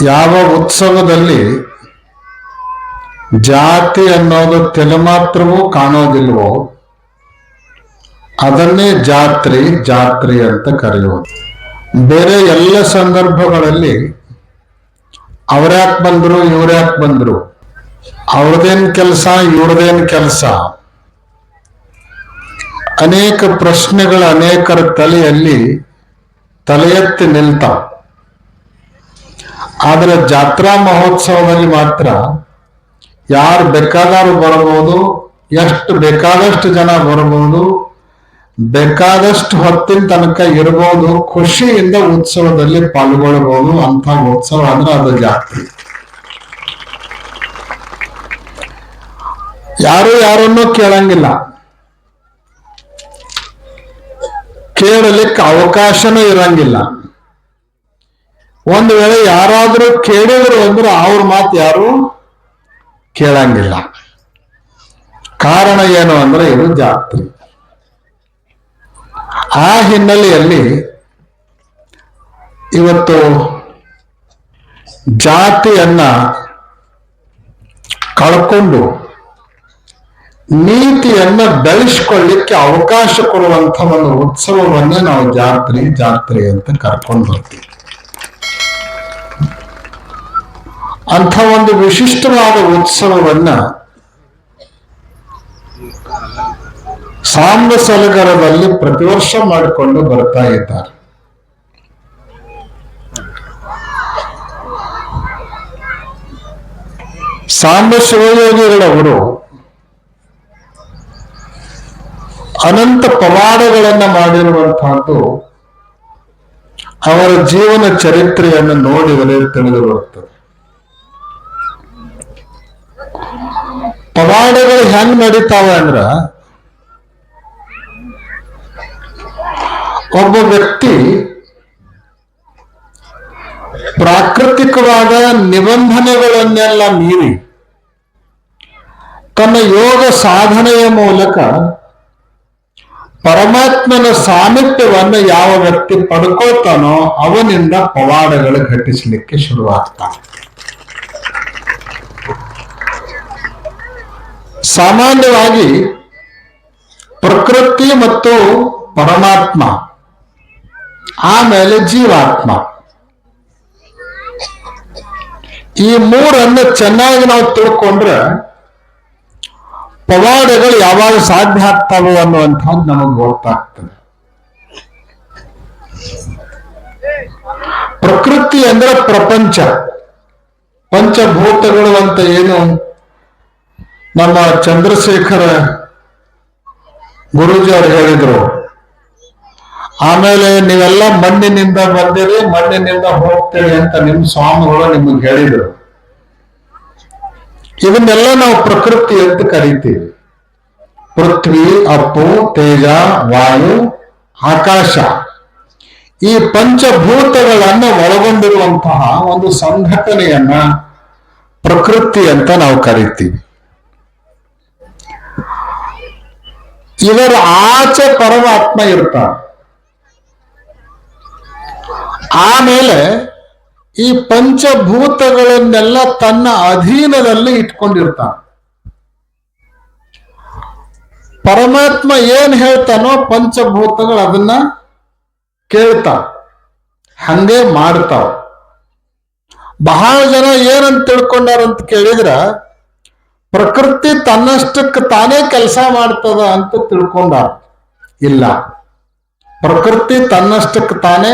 ಯಾವ ಉತ್ಸವದಲ್ಲಿ ಜಾತಿ ಅನ್ನೋದು ಮಾತ್ರವೂ ಕಾಣೋದಿಲ್ವೋ, ಅದನ್ನೇ ಜಾತ್ರೆ ಜಾತ್ರೆ ಅಂತ ಕರೆಯೋದು. ಬೇರೆ ಎಲ್ಲ ಸಂದರ್ಭಗಳಲ್ಲಿ ಅವ್ರ್ಯಾಕ್ ಬಂದ್ರು, ಇವ್ರ್ಯಾಕ್ ಬಂದ್ರು, ಅವ್ರದೇನ್ ಕೆಲಸ, ಇವ್ರದೇನ್ ಕೆಲಸ? ಅನೇಕ ಪ್ರಶ್ನೆಗಳ ಅನೇಕರ ತಲೆಯಲ್ಲಿ ತಲೆ ಎತ್ತಿ ನಿಲ್ತಾವ. ಆದ್ರೆ ಜಾತ್ರಾ ಮಹೋತ್ಸವದಲ್ಲಿ ಮಾತ್ರ ಯಾರು ಬೇಕಾದರೂ ಬರಬಹುದು, ಎಷ್ಟು ಬೇಕಾದಷ್ಟು ಜನ ಬರಬಹುದು, ಬೇಕಾದಷ್ಟು ಹೊತ್ತಿನ ತನಕ ಇರಬಹುದು, ಖುಷಿಯಿಂದ ಉತ್ಸವದಲ್ಲಿ ಪಾಲ್ಗೊಳ್ಳಬಹುದು ಅಂತ ಉತ್ಸವ ಅಂದ್ರೆ ಅದು ಜಾತ್ರೆ. ಯಾರು ಯಾರನ್ನೂ ಕೇಳಂಗಿಲ್ಲ. ಕೇಳಲಿಕ್ಕೆ ಅವಕಾಶನೂ ಇರಂಗಿಲ್ಲ. ಒಂದು ವೇಳೆ ಯಾರಾದ್ರೂ ಕೇಳಿದ್ರು ಅಂದ್ರೆ ಅವ್ರ ಮಾತು ಯಾರು ಕೇಳಂಗಿಲ್ಲ. ಕಾರಣ ಏನು ಅಂದ್ರೆ ಇದು ಜಾತ್ರೆ. ಆ ಹಿನ್ನೆಲೆಯಲ್ಲಿ ಇವತ್ತು ಜಾತಿಯನ್ನ ಕಳ್ಕೊಂಡು ನೀತಿಯನ್ನ ಬೆಳೆಸ್ಕೊಳ್ಳಿಕ್ಕೆ ಅವಕಾಶ ಕೊಡುವಂತ ಒಂದು ಉತ್ಸವವನ್ನೇ ನಾವು ಜಾತ್ರೆ ಜಾತ್ರೆ ಅಂತ ಕರ್ಕೊಂಡು ಬರ್ತೀವಿ. ಅಂಥ ಒಂದು ವಿಶಿಷ್ಟವಾದ ಉತ್ಸವವನ್ನ ಸಾಂಬ ಸಲಗರದಲ್ಲಿ ಪ್ರತಿ ವರ್ಷ ಮಾಡಿಕೊಂಡು ಬರ್ತಾ ಇದ್ದಾರೆ. ಸಾಂಬ ಶಿವಯೋಗಿಗಳವರು ಅನಂತ ಪವಾಡಗಳನ್ನು ಮಾಡಿರುವಂತಹದ್ದು ಅವರ ಜೀವನ ಚರಿತ್ರೆಯನ್ನು ನೋಡಿದರೆ ತಿಳಿದು ಬರುತ್ತದೆ. ಪವಾಡಗಳು ಹೆಂಗ್ ನಡೀತಾವ ಅಂದ್ರ ಒಬ್ಬ ವ್ಯಕ್ತಿ ಪ್ರಾಕೃತಿಕವಾದ ನಿಬಂಧನೆಗಳನ್ನೆಲ್ಲ ಮೀರಿ ತನ್ನ ಯೋಗ ಸಾಧನೆಯ ಮೂಲಕ ಪರಮಾತ್ಮನ ಸಾಮೀಪ್ಯವನ್ನು ಯಾವ ವ್ಯಕ್ತಿ ಪಡ್ಕೋತಾನೋ ಅವನಿಂದ ಪವಾಡಗಳು ಘಟಿಸಲಿಕ್ಕೆ ಶುರುವಾಗ್ತಾನೆ ಸಾಮಾನ್ಯವಾಗಿ ಪ್ರಕೃತಿ ಮತ್ತು ಪರಮಾತ್ಮ, ಆಮೇಲೆ ಜೀವಾತ್ಮ. ಈ ಮೂರನ್ನು ಚೆನ್ನಾಗಿ ನಾವು ತಿಳ್ಕೊಂಡ್ರೆ ಪವಾಡಗಳು ಯಾವಾಗ ಸಾಧ್ಯ ಆಗ್ತಾವೆ ಅನ್ನುವಂಥದ್ದು ನಮಗೆ ಗೊತ್ತಾಗ್ತದೆ. ಪ್ರಕೃತಿ ಅಂದ್ರೆ ಪ್ರಪಂಚ, ಪಂಚಭೂತಗಳು ಅಂತ ಏನು? ನಮ್ಮ ಚಂದ್ರಶೇಖರ ಗುರೂಜಿ ಅವರು ಹೇಳಿದ್ರು, ಆಮೇಲೆ ನೀವೆಲ್ಲ ಮಣ್ಣಿನಿಂದ ಬಂದಿರಿ, ಮಣ್ಣಿನಿಂದ ಹೋಗ್ತೀರಿ ಅಂತ ನಿಮ್ ಸ್ವಾಮಿಗಳು ನಿಮಗೆ ಹೇಳಿದ್ರು. ಇದನ್ನೆಲ್ಲ ನಾವು ಪ್ರಕೃತಿ ಅಂತ ಕರಿತೀವಿ. ಪೃಥ್ವಿ, ಅಪ್ಪು, ತೇಜ, ವಾಯು, ಆಕಾಶ. ಈ ಪಂಚಭೂತಗಳನ್ನ ಒಳಗೊಂಡಿರುವಂತಹ ಒಂದು ಸಂಘಟನೆಯನ್ನ ಪ್ರಕೃತಿ ಅಂತ ನಾವು ಕರಿತೀವಿ. ಇದರ ಆಚೆ ಪರಮಾತ್ಮ ಇರ್ತಾನೆ ಆಮೇಲೆ ಈ ಪಂಚಭೂತಗಳನ್ನೆಲ್ಲ ತನ್ನ ಅಧೀನದಲ್ಲಿ ಇಟ್ಕೊಂಡಿರ್ತಾನೆ. ಪರಮಾತ್ಮ ಏನ್ ಹೇಳ್ತಾನೋ ಪಂಚಭೂತಗಳು ಅದನ್ನ ಕೇಳ್ತಾವ ಹಂಗೆ ಮಾಡ್ತಾವ ಬಹಳ ಜನ ಏನಂತ ತಿಳ್ಕೊಂಡಾರಂತ ಕೇಳಿದ್ರ ಪ್ರಕೃತಿ ತನ್ನಷ್ಟಕ್ಕೆ ತಾನೇ ಕೆಲಸ ಮಾಡ್ತದ ಅಂತ ತಿಳ್ಕೊಂಡ. ಇಲ್ಲ. ಪ್ರಕೃತಿ ತನ್ನಷ್ಟಕ್ಕೆ ತಾನೇ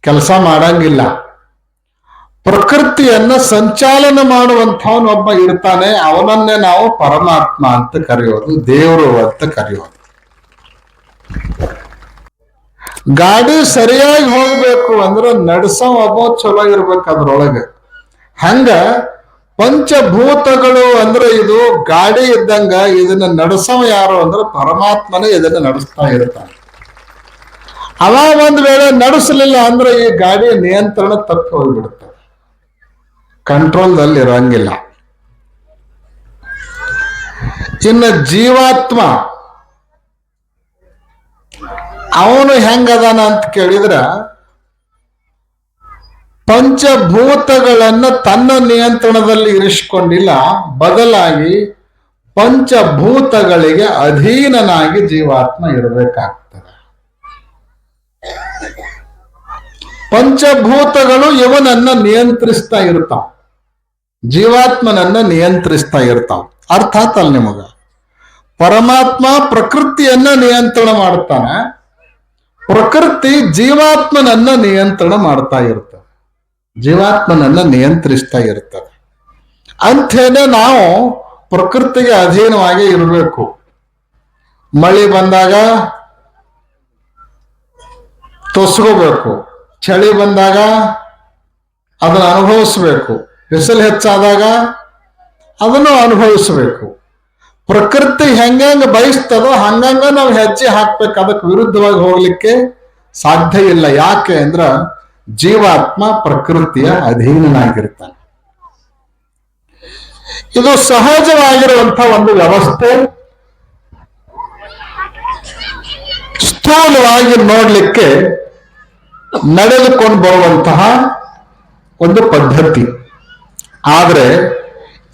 ಕೆಲಸ ಮಾಡಂಗಿಲ್ಲ. ಪ್ರಕೃತಿಯನ್ನ ಸಂಚಾಲನ ಮಾಡುವಂಥವನೊಬ್ಬ ಇರ್ತಾನೆ, ಅವನನ್ನೇ ನಾವು ಪರಮಾತ್ಮ ಅಂತ ಕರೆಯೋದು, ದೇವರು ಅಂತ ಕರೆಯೋದು. ಗಾಡಿ ಸರಿಯಾಗಿ ಹೋಗ್ಬೇಕು ಅಂದ್ರೆ ನಡೆಸೋ ಒಬ್ಬ ಚಲೋ ಇರ್ಬೇಕು ಅದ್ರೊಳಗೆ. ಹಂಗ ಪಂಚಭೂತಗಳು ಅಂದ್ರೆ ಇದು ಗಾಡಿ ಇದ್ದಂಗ ಇದನ್ನ ನಡೆಸವ ಯಾರು ಅಂದ್ರೆ ಪರಮಾತ್ಮನೇ ಇದನ್ನ ನಡೆಸ್ತಾ ಇರ್ತಾನೆ. ಅವ ಒಂದ್ ವೇಳೆ ನಡೆಸಲಿಲ್ಲ ಅಂದ್ರೆ ಈ ಗಾಡಿ ನಿಯಂತ್ರಣ ತಪ್ಪು ಹೋಗ್ಬಿಡುತ್ತೆ. ಕಂಟ್ರೋಲ್ದಲ್ಲಿ ಇರಂಗಿಲ್ಲ. ಇನ್ನು ಜೀವಾತ್ಮ, ಅವನು ಹೆಂಗದಾನ ಅಂತ ಕೇಳಿದ್ರ ಪಂಚಭೂತಗಳನ್ನ ತನ್ನ ನಿಯಂತ್ರಣದಲ್ಲಿ ಇರಿಸಿಕೊಂಡಿಲ್ಲ. ಬದಲಾಗಿ ಪಂಚಭೂತಗಳಿಗೆ ಅಧೀನನಾಗಿ ಜೀವಾತ್ಮ ಇರಬೇಕಾಗ್ತದೆ. ಪಂಚಭೂತಗಳು ಇವನನ್ನ ನಿಯಂತ್ರಿಸ್ತಾ ಇರ್ತಾವ. ಜೀವಾತ್ಮನನ್ನ ನಿಯಂತ್ರಿಸ್ತಾ ಇರ್ತಾವ. ಅರ್ಥಾತ್ ಅಲ್ಲಿ ನಿಮಗ. ಪರಮಾತ್ಮ ಪ್ರಕೃತಿಯನ್ನ ನಿಯಂತ್ರಣ ಮಾಡ್ತಾನೆ. ಪ್ರಕೃತಿ ಜೀವಾತ್ಮನನ್ನ ನಿಯಂತ್ರಣ ಮಾಡ್ತಾ ಇರ್ತದೆ ಜೀವಾತ್ಮನನ್ನ ನಿಯಂತ್ರಿಸ್ತಾ ಇರ್ತದೆ ಅಂಥೇನೆ ನಾವು ಪ್ರಕೃತಿಗೆ ಅಧೀನವಾಗಿ ಇರಬೇಕು. ಮಳೆ ಬಂದಾಗ ತೊಸ್ಕೋಬೇಕು. ಚಳಿ ಬಂದಾಗ ಅದನ್ನು ಅನುಭವಿಸ್ಬೇಕು. ಬಿಸಿಲು ಹೆಚ್ಚಾದಾಗ ಅದನ್ನು ಅನುಭವಿಸ್ಬೇಕು. ಪ್ರಕೃತಿ ಹೆಂಗಂಗೆ ಬಯಸ್ತದೋ ಹಂಗಂಗ ನಾವು ಹೆಜ್ಜೆ ಹಾಕ್ಬೇಕು. ಅದಕ್ಕೆ ವಿರುದ್ಧವಾಗಿ ಹೋಗ್ಲಿಕ್ಕೆ ಸಾಧ್ಯ ಇಲ್ಲ. ಯಾಕೆ ಅಂದ್ರ ಜೀವಾತ್ಮ ಪ್ರಕೃತಿಯ ಅಧೀನನಾಗಿರ್ತಾನೆ. ಇದು ಸಹಜವಾಗಿರುವಂತ ಒಂದು ವ್ಯವಸ್ಥೆ. ಸ್ಥೂಲವಾಗಿ ನೋಡ್ಲಿಕ್ಕೆ ನಡೆದುಕೊಂಡು ಬರುವಂತಹ ಒಂದು ಪದ್ಧತಿ. ಆದರೆ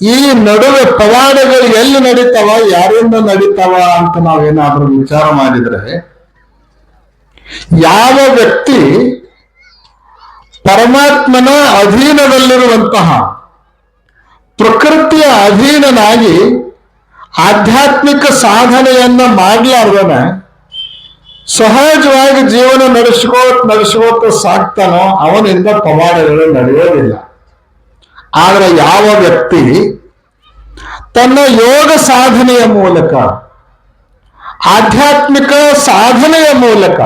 ಈ ನಡುವೆ ಪವಾಡಗಳು ಎಲ್ಲಿ ನಡೀತಾವ, ಯಾರಿಂದ ನಡೀತಾವ ಅಂತ ನಾವೇನಾದ್ರೂ ವಿಚಾರ ಮಾಡಿದ್ರೆ, ಯಾವ ವ್ಯಕ್ತಿ ಪರಮಾತ್ಮನ ಅಧೀನದಲ್ಲಿರುವಂತಹ ಪ್ರಕೃತಿಯ ಅಧೀನನಾಗಿ ಆಧ್ಯಾತ್ಮಿಕ ಸಾಧನೆಯನ್ನ ಮಾಡ್ಲಾರ್ದನ ಸಹಜವಾಗಿ ಜೀವನ ನಡೆಸ್ಕೋತ್ ನಡೆಸ್ಕೋತ ಸಾಕ್ತಾನೋ ಅವನಿಂದ ಪವಾಡಗಳು ನಡೆಯೋದಿಲ್ಲ. ಆದ್ರೆ ಯಾವ ವ್ಯಕ್ತಿ ತನ್ನ ಯೋಗ ಸಾಧನೆಯ ಮೂಲಕ, ಆಧ್ಯಾತ್ಮಿಕ ಸಾಧನೆಯ ಮೂಲಕ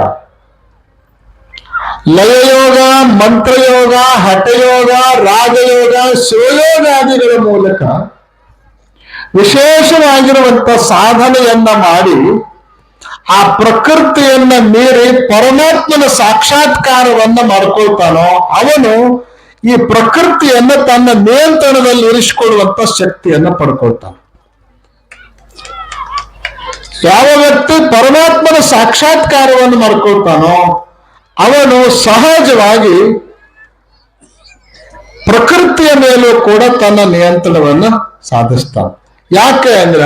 ಲಯಯೋಗ, ಮಂತ್ರಯೋಗ, ಹಠಯೋಗ, ರಾಗಯೋಗ, ಶಿವಯೋಗಾದಿಗಳ ಮೂಲಕ ವಿಶೇಷವಾಗಿರುವಂತ ಸಾಧನೆಯನ್ನ ಮಾಡಿ ಆ ಪ್ರಕೃತಿಯನ್ನ ಮೀರಿ ಪರಮಾತ್ಮನ ಸಾಕ್ಷಾತ್ಕಾರವನ್ನ ಮಾಡ್ಕೊಳ್ತಾನೋ ಅವನು ಈ ಪ್ರಕೃತಿಯನ್ನ ತನ್ನ ನಿಯಂತ್ರಣದಲ್ಲಿ ಇರಿಸಿಕೊಳ್ಳುವಂತ ಶಕ್ತಿಯನ್ನ ಪಡ್ಕೊಳ್ತಾನೆ. ಯಾವ ವ್ಯಕ್ತಿ ಪರಮಾತ್ಮನ ಸಾಕ್ಷಾತ್ಕಾರವನ್ನು ಮಾಡ್ಕೊಳ್ತಾನೋ ಅವನು ಸಹಜವಾಗಿ ಪ್ರಕೃತಿಯ ಮೇಲೂ ಕೂಡ ತನ್ನ ನಿಯಂತ್ರಣವನ್ನು ಸಾಧಿಸ್ತಾನೆ. ಯಾಕೆ ಅಂದ್ರ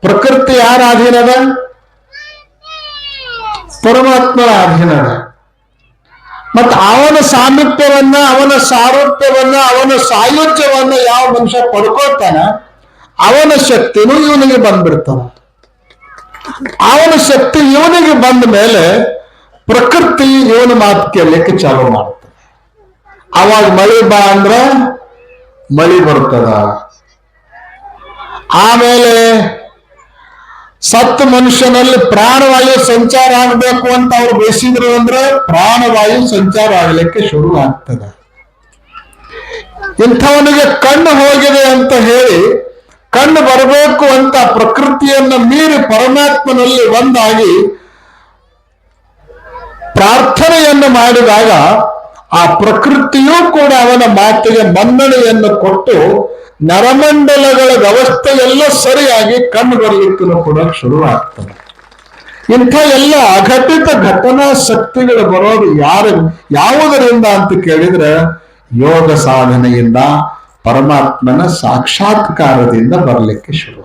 ಪ್ರಕೃತಿ ಯಾರ ಅಧೀನದ? ಪರಮಾತ್ಮನ ಅಧೀನದ. ಮತ್ತ ಅವನ ಸಾಮೀಪ್ಯವನ್ನ, ಅವನ ಸಾರೂಪ್ಯವನ್ನ, ಅವನ ಸಾಯುಜ್ಯವನ್ನ ಯಾವ ಮನುಷ್ಯ ಪಡ್ಕೊಳ್ತಾನ ಅವನ ಶಕ್ತಿನೂ ಇವನಿಗೆ ಬಂದ್ಬಿಡ್ತಾನ. ಅವನ ಶಕ್ತಿ ಇವನಿಗೆ ಬಂದ ಮೇಲೆ ಪ್ರಕೃತಿ ಇವನ ಮಾತು ಕೇಳಲಿಕ್ಕೆ ಚಾಲು ಮಾಡ್ತದೆ. ಅವಾಗ ಮಳಿ ಬಾ ಅಂದ್ರ ಮಳಿ ಬರ್ತದ. ಆಮೇಲೆ ಸತ್ತು ಮನುಷ್ಯನಲ್ಲಿ ಪ್ರಾಣವಾಯು ಸಂಚಾರ ಆಗಬೇಕು ಅಂತ ಅವ್ರು ಬಯಸಿದ್ರು ಅಂದ್ರೆ ಪ್ರಾಣವಾಯು ಸಂಚಾರ ಆಗಲಿಕ್ಕೆ ಶುರು ಆಗ್ತದ. ಇಂಥವನಿಗೆ ಕಣ್ಣು ಹೋಗಿದೆ ಅಂತ ಹೇಳಿ ಕಣ್ಣು ಬರಬೇಕು ಅಂತ ಪ್ರಕೃತಿಯನ್ನ ಮೀರಿ ಪರಮಾತ್ಮನಲ್ಲಿ ಒಂದಾಗಿ ಪ್ರಾರ್ಥನೆಯನ್ನು ಮಾಡಿದಾಗ ಆ ಪ್ರಕೃತಿಯೂ ಕೂಡ ಅವನ ಮಾತಿಗೆ ಮನ್ನಣೆಯನ್ನು ಕೊಟ್ಟು ನರಮಂಡಲಗಳ ವ್ಯವಸ್ಥೆ ಎಲ್ಲ ಸರಿಯಾಗಿ ಕಣ್ಣು ಬರಲಿಕ್ಕೂ ಕೂಡ ಶುರುವಾಗ್ತದೆ. ಇಂಥ ಎಲ್ಲ ಅಘಟಿತ ಘಟನಾ ಶಕ್ತಿಗಳು ಬರೋದು ಯಾರು, ಯಾವುದರಿಂದ ಅಂತ ಕೇಳಿದ್ರೆ ಯೋಗ ಸಾಧನೆಯಿಂದ, ಪರಮಾತ್ಮನ ಸಾಕ್ಷಾತ್ಕಾರದಿಂದ ಬರಲಿಕ್ಕೆ ಶುರು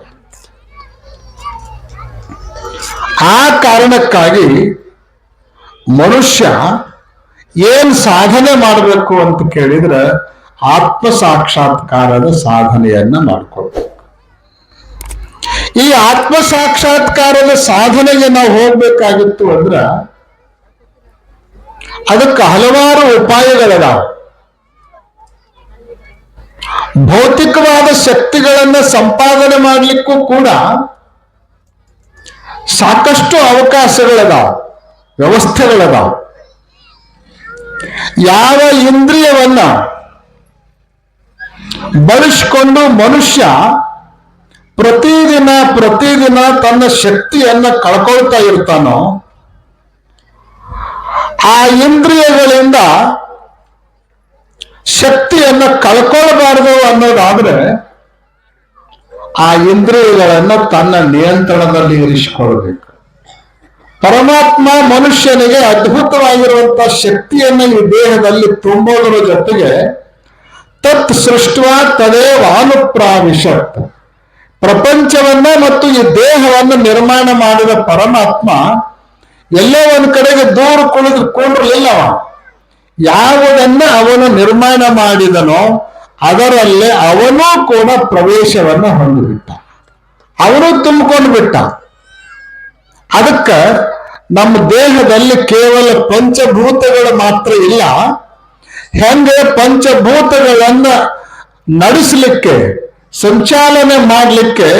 ಆ ಕಾರಣಕ್ಕಾಗಿ ಮನುಷ್ಯ ಏನ್ ಸಾಧನೆ ಮಾಡಬೇಕು ಅಂತ ಕೇಳಿದ್ರೆ ಆತ್ಮ ಸಾಕ್ಷಾತ್ಕಾರದ ಸಾಧನೆಯನ್ನ ಮಾಡ್ಕೊಳ್ಬೇಕು. ಈ ಆತ್ಮ ಸಾಕ್ಷಾತ್ಕಾರದ ಸಾಧನೆಗೆ ನಾವು ಹೋಗ್ಬೇಕಾಗಿತ್ತು ಅಂದ್ರ ಅದಕ್ಕೆ ಹಲವಾರು ಉಪಾಯಗಳಿದಾವೆ. ಭೌತಿಕವಾದ ಶಕ್ತಿಗಳನ್ನ ಸಂಪಾದನೆ ಮಾಡಲಿಕ್ಕೂ ಕೂಡ ಸಾಕಷ್ಟು ಅವಕಾಶಗಳಿದಾವ. ವ್ಯವಸ್ಥೆಗಳಿದಾವ. ಯಾವ ಇಂದ್ರಿಯವನ್ನ ಬಳಸಿಕೊಂಡು ಮನುಷ್ಯ ಪ್ರತಿದಿನ ಪ್ರತಿದಿನ ತನ್ನ ಶಕ್ತಿಯನ್ನ ಕಳ್ಕೊಳ್ತಾ ಇರ್ತಾನೋ, ಆ ಇಂದ್ರಿಯಗಳಿಂದ ಶಕ್ತಿಯನ್ನ ಕಳ್ಕೊಳ್ಬಾರ್ದು ಅನ್ನೋದಾದ್ರೆ ಆ ಇಂದ್ರಿಯಗಳನ್ನ ತನ್ನ ನಿಯಂತ್ರಣದಲ್ಲಿ ಇರಿಸಿಕೊಳ್ಬೇಕು ಪರಮಾತ್ಮ ಮನುಷ್ಯನಿಗೆ ಅದ್ಭುತವಾಗಿರುವಂತಹ ಶಕ್ತಿಯನ್ನು ಈ ದೇಹದಲ್ಲಿ ತುಂಬೋದರ ಜೊತೆಗೆ ತತ್ ಸೃಷ್ಟ ತದೇ ಅನುಪ್ರಾವಿಶತ್. ಪ್ರಪಂಚವನ್ನ ಮತ್ತು ಈ ದೇಹವನ್ನು ನಿರ್ಮಾಣ ಮಾಡಿದ ಪರಮಾತ್ಮ ಎಲ್ಲೋ ಒಂದು ಕಡೆಗೆ ದೂರ ಕುಳಿದು ಕೊಂಡ್ರಲಿಲ್ಲ ಅವ ಯಾವುದನ್ನ ಅವನು ನಿರ್ಮಾಣ ಮಾಡಿದನೋ ಅದರಲ್ಲೇ ಅವನೂ ಕೂಡ ಪ್ರವೇಶವನ್ನು ಹೊಂದಿಬಿಟ್ಟ. ಅವನು ತುಂಬಿಕೊಂಡು ಬಿಟ್ಟ. ಅದಕ್ಕ ನಮ್ಮ ದೇಹದಲ್ಲಿ ಕೇವಲ ಪಂಚಭೂತಗಳು ಮಾತ್ರ ಇಲ್ಲ. ಹೆಂಗೆ ಪಂಚಭೂತಗಳನ್ನ ನಡೆಸಲಿಕ್ಕೆ, ಸಂಚಾಲನೆ ಮಾಡಲಿಕ್ಕೆ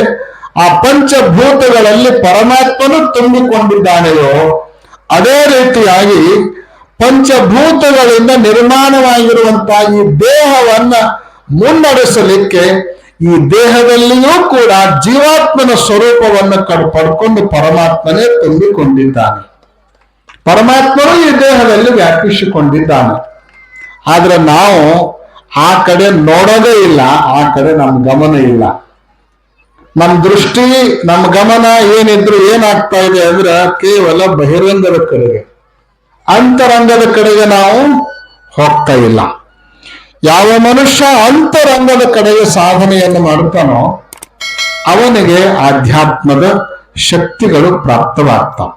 ಆ ಪಂಚಭೂತಗಳಲ್ಲಿ ಪರಮಾತ್ಮನು ತುಂಬಿಕೊಂಡಿದ್ದಾನೆಯೋ, ಅದೇ ರೀತಿಯಾಗಿ ಪಂಚಭೂತಗಳಿಂದ ನಿರ್ಮಾಣವಾಗಿರುವಂತಹ ಈ ದೇಹವನ್ನ ಮುನ್ನಡೆಸಲಿಕ್ಕೆ ಈ ದೇಹದಲ್ಲಿಯೂ ಕೂಡ ಜೀವಾತ್ಮನ ಸ್ವರೂಪವನ್ನು ಕಡು, ಪಡ್ಕೊಂಡು ಪರಮಾತ್ಮನೇ ತುಂಬಿಕೊಂಡಿದ್ದಾನೆ. ಪರಮಾತ್ಮನು ಈ ದೇಹದಲ್ಲಿ ವ್ಯಾಪಿಸಿಕೊಂಡಿದ್ದಾನೆ. ಆದ್ರೆ ನಾವು ಆ ಕಡೆ ನೋಡೋದೇ ಇಲ್ಲ, ಆ ಕಡೆ ನಮ್ಮ ಗಮನ ಇಲ್ಲ. ನಮ್ಮ ದೃಷ್ಟಿ ನಮ್ಮ ಗಮನ ಏನಿದ್ರು ಏನಾಗ್ತಾ ಇದೆ ಅಂದ್ರೆ ಕೇವಲ ಬಹಿರಂಗದ ಕಡೆಗೆ. ಅಂತರಂಗದ ಕಡೆಗೆ ನಾವು ಹೋಗ್ತಾ ಇಲ್ಲ. ಯಾವ ಮನುಷ್ಯ ಅಂತರಂಗದ ಕಡೆಗೆ ಸಾಧನೆಯನ್ನು ಮಾಡುತ್ತಾನೋ ಅವನಿಗೆ ಆಧ್ಯಾತ್ಮದ ಶಕ್ತಿಗಳು ಪ್ರಾಪ್ತವಾಗ್ತಾವ.